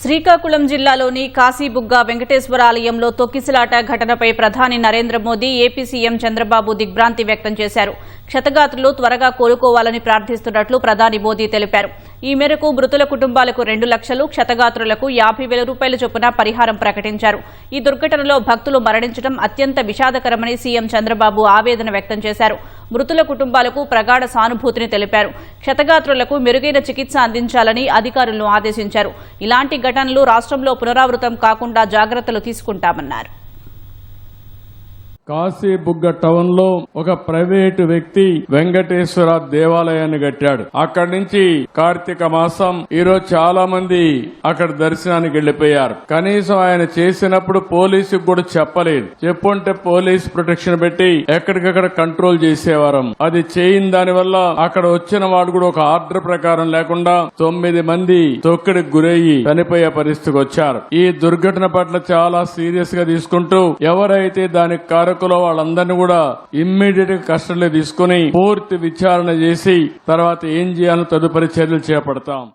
శ్రీకాకుళం జిల్లాలోని కాశీబుగ్గ వెంకటేశ్వర ఆలయంలో తొక్కిసలాట ఘటనపై ప్రధాని నరేంద్ర మోదీ ఏపీ సీఎం చంద్రబాబు దిగ్భ్రాంతి వ్యక్తం చేశారు. క్షతగాత్రులు త్వరగా కోలుకోవాలని ప్రార్థిస్తున్నట్లు ప్రధాని మోదీ తెలిపారు. ఈ మేరకు మృతుల కుటుంబాలకు రెండు లక్షలు క్షతగాత్రులకు యాభై వేల రూపాయల చొప్పున పరిహారం ప్రకటించారు. ఈ దుర్ఘటనలో భక్తులు మరణించడం అత్యంత విషాదకరమని సీఎం చంద్రబాబు ఆవేదన వ్యక్తం చేశారు. మృతుల కుటుంబాలకు ప్రగాఢ సానుభూతిని తెలిపారు. క్షతగాత్రులకు మెరుగైన చికిత్స అందించాలని అధికారులను ఆదేశించారు. ఇలాంటి ఘటనలు రాష్ట్రంలో పునరావృతం కాకుండా జాగ్రత్తలు తీసుకుంటామన్నారు. కాశీబుగ్గ టౌన్లో ఒక ప్రైవేటు వ్యక్తి వెంకటేశ్వర దేవాలయాన్ని కట్టాడు. అక్కడి నుంచి కార్తీక మాసం ఈరోజు చాలా మంది అక్కడ దర్శనానికి వెళ్ళిపోయారు కనీసం ఆయన చేసినప్పుడు పోలీసుకు కూడా చెప్పలేదు. చెప్పుంటే పోలీస్ ప్రొటెక్షన్ పెట్టి ఎక్కడికక్కడ కంట్రోల్ చేసేవారం. అది చేయని దాని వల్ల అక్కడ వచ్చిన వాడు కూడా ఒక ఆర్డర్ ప్రకారం లేకుండా తొమ్మిది మంది తొక్కిడికి గురయ్యి చనిపోయే పరిస్థితికి వచ్చారు. ఈ దుర్ఘటన పట్ల చాలా సీరియస్గా తీసుకుంటూ ఎవరైతే దానికి కారకులో వాళ్ళందరినీ కూడా ఇమ్మీడియట్గా కస్టడీలో తీసుకుని పూర్తి విచారణ చేసి తర్వాత ఏం చేయాలో తదుపరి చర్యలు చేపడతాం.